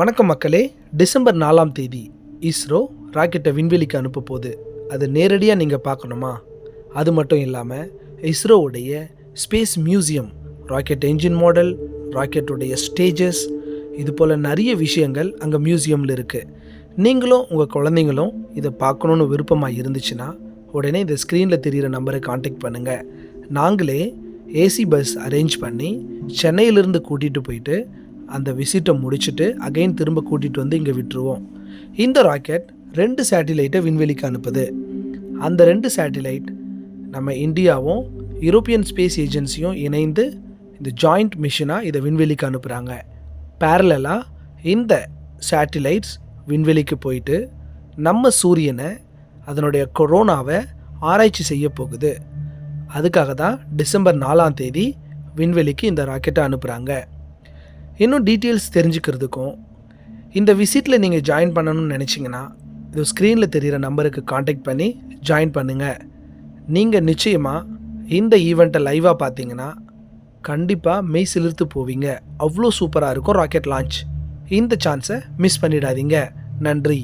வணக்கம் மக்களே. டிசம்பர் நாலாம் தேதி இஸ்ரோ ராக்கெட்டை விண்வெளிக்கு அனுப்ப போகுது அது நேரடியாக நீங்கள் பார்க்கணுமா? அது மட்டும் இல்லாமல் இஸ்ரோவுடைய space museum rocket engine model ராக்கெட்டுடைய stages இது போல் நிறைய விஷயங்கள் அங்கே மியூசியமில் இருக்குது நீங்களும் உங்கள் குழந்தைங்களும் இதை பார்க்கணுன்னு விருப்பமாக இருந்துச்சுன்னா உடனே இந்த ஸ்க்ரீனில் தெரிகிற நம்பரை காண்டாக்ட் பண்ணுங்கள் நாங்களே ஏசி பஸ் அரேஞ்ச் பண்ணி சென்னையிலிருந்து கூட்டிகிட்டு போயிட்டு அந்த விசிட்டை முடிச்சுட்டு அகைன் திரும்ப கூட்டிகிட்டு வந்து இங்கே விட்டுருவோம். இந்த ராக்கெட் ரெண்டு சேட்டிலைட்டை விண்வெளிக்கு அனுப்புது. அந்த ரெண்டு சேட்டிலைட் நம்ம இந்தியாவும் யூரோப்பியன் ஸ்பேஸ் ஏஜென்சியும் இணைந்து இந்த ஜாயிண்ட் மிஷினாக இதை விண்வெளிக்கு அனுப்புகிறாங்க பேரலாக இந்த சேட்டிலைட்ஸ் விண்வெளிக்கு போயிட்டு நம்ம சூரியனை அதனுடைய கொரோனாவை ஆராய்ச்சி செய்ய போகுது. அதுக்காக தான் டிசம்பர் நாலாம் தேதி விண்வெளிக்கு இந்த ராக்கெட்டை அனுப்புகிறாங்க இன்னும் டீட்டெயில்ஸ் தெரிஞ்சுக்கிறதுக்கும் இந்த விசிட்டில் நீங்கள் ஜாயின் பண்ணணும்னு நினச்சிங்கன்னா இது ஸ்க்ரீனில் தெரிகிற நம்பருக்கு காண்டாக்ட் பண்ணி ஜாயின் பண்ணுங்கள் நீங்கள் நிச்சயமாக இந்த ஈவெண்ட்டை லைவாக பார்த்தீங்கன்னா கண்டிப்பாக மெய் சிலிர்த்து போவீங்க. அவ்வளோ சூப்பராக இருக்கும் ராக்கெட் லான்ச் இந்த சான்ஸை மிஸ் பண்ணிடாதீங்க. நன்றி.